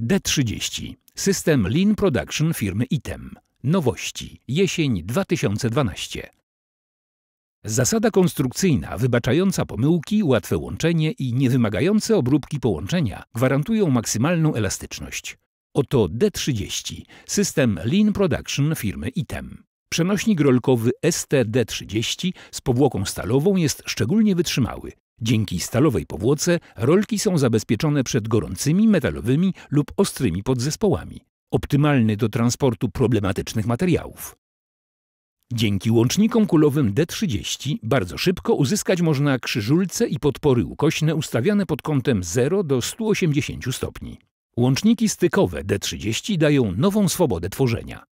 D30. System Lean Production firmy ITEM. Nowości. Jesień 2012. Zasada konstrukcyjna wybaczająca pomyłki, łatwe łączenie i niewymagające obróbki połączenia gwarantują maksymalną elastyczność. Oto D30, system Lean Production firmy ITEM. Przenośnik rolkowy STD30 z powłoką stalową jest szczególnie wytrzymały. Dzięki stalowej powłoce rolki są zabezpieczone przed gorącymi, metalowymi lub ostrymi podzespołami. Optymalny do transportu problematycznych materiałów. Dzięki łącznikom kulowym D30 bardzo szybko uzyskać można krzyżulce i podpory ukośne ustawiane pod kątem 0 do 180 stopni. Łączniki stykowe D30 dają nową swobodę tworzenia.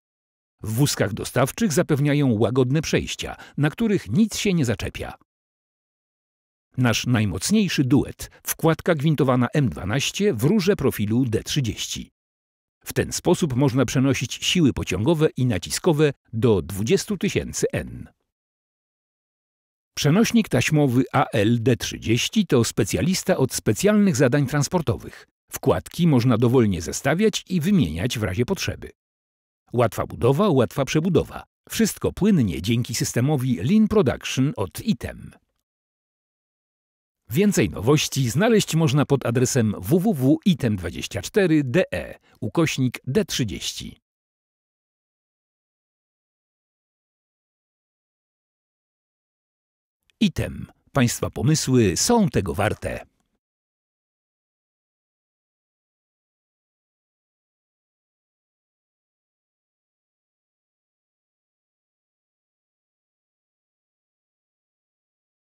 W wózkach dostawczych zapewniają łagodne przejścia, na których nic się nie zaczepia. Nasz najmocniejszy duet, wkładka gwintowana M12 w rurze profilu D30. W ten sposób można przenosić siły pociągowe i naciskowe do 20 tysięcy N. Przenośnik taśmowy AL-D30 to specjalista od specjalnych zadań transportowych. Wkładki można dowolnie zestawiać i wymieniać w razie potrzeby. Łatwa budowa, łatwa przebudowa. Wszystko płynnie dzięki systemowi Lean Production od ITEM. Więcej nowości znaleźć można pod adresem www.item24.de ukośnik D30. ITEM. Państwa pomysły są tego warte.